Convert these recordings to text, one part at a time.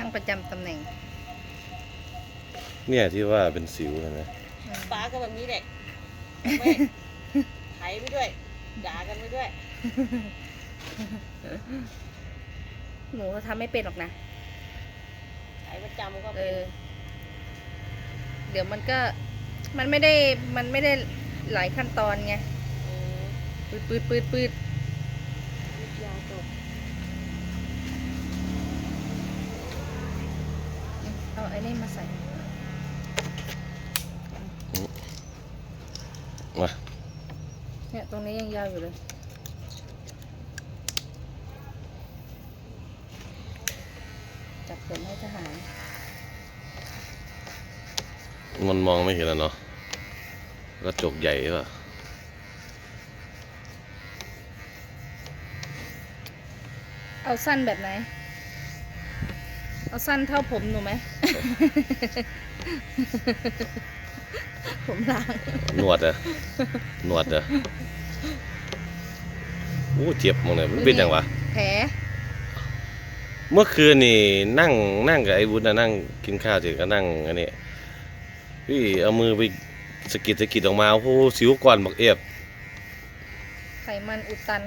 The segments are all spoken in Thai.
างประจำตำแหน่งเนี่ยที่ว่าเป็นสิวเห็นไหมป้าก็แบบนี้แหละไม่ไถไปด้วย ด่ากันไปด้วย หนูทำไม่เป็นหรอกนะ ไถประจำก็เอเป็น อ เดี๋ยวมันก็ มันไม่ได้ มันไม่ได้หลายขั้นตอนไงมปืดปืดปืดปืด ลูกยางตก เอาไอ้ นี่มาใส่มาเนี่ยตรงนี้ยังยาวอยู่เลยจับผมให้ทหารมันมองไม่เห็นแล้วเนาะกระจกใหญ่ป่ะเอาสั้นแบบไหน เอาสั้นเท่าผมหนูไหม ผมลางหนวดอะหนวดอะโอ้เจ็บมองเลยมันเป็นยังวะแผลเมื่อคืนนี่นั่งนั่งกับไอ้วุฒินะนั่งกินข้าวเสร็จก็นั่งอันนี้พี่เอามือไปสะกิดสะกิดออกมาโอ้โหสิวก่อนบักเอฟ ไขมันอุดตัน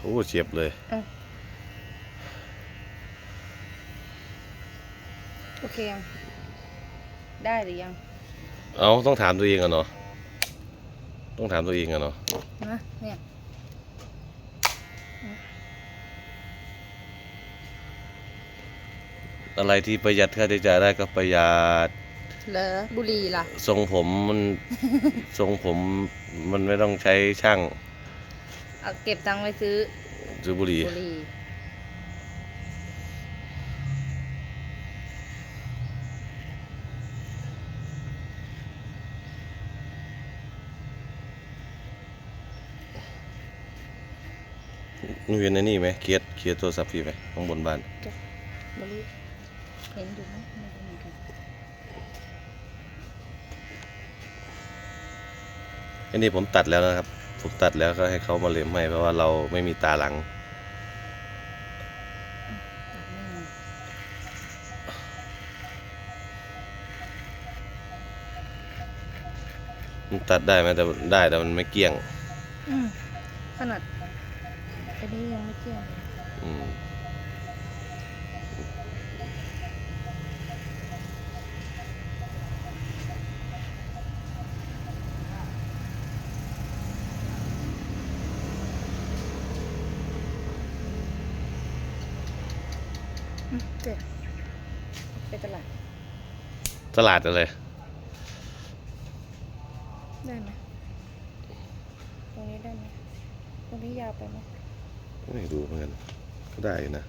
โอ้เจ็บเลยโอเคยังได้หรือยัง เอาต้องถามตัวเองอะเนาะต้องถามตัวเองอะเนาะนะเนี่ยอะไรที่ประหยัดค่าใช้จ่ายได้ก็ประหยัดเหรอบุหรีล่ะ ทรงผมมัน ทรงผมมันไม่ต้องใช้ช่าง เอาเก็บตังค์ไว้ซื้อสูบบุหรี่บุหรีมึงเห็นไอ้นี่ไหมเคสเคสโทรศัพท์พี่ไหมข้างบนบ้านบุหรีเห็นอยู่ไหมไม่รู้เหมือนกันอันนี้ผมตัดแล้วนะครับ ผมตัดแล้วก็ให้เขามาเล็มให้เพราะว่าเราไม่มีตาหลัง มันตัดได้ไหมแต่ได้แต่มันไม่เกลี้ยง อืมขนาดอันนี้ยังไม่เกี่ยวอืม เจ็บไปตลาด ตลาดอะไรได้ไหมตรงนี้ได้ไหมตรงนี้ยาวไปไหมไม่รู้เหมือนกันก็ได้อยู่นะ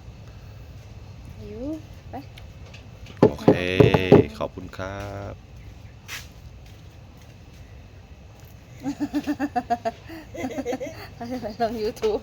หิวไป โอเค ขอบคุณครับไปลง YouTube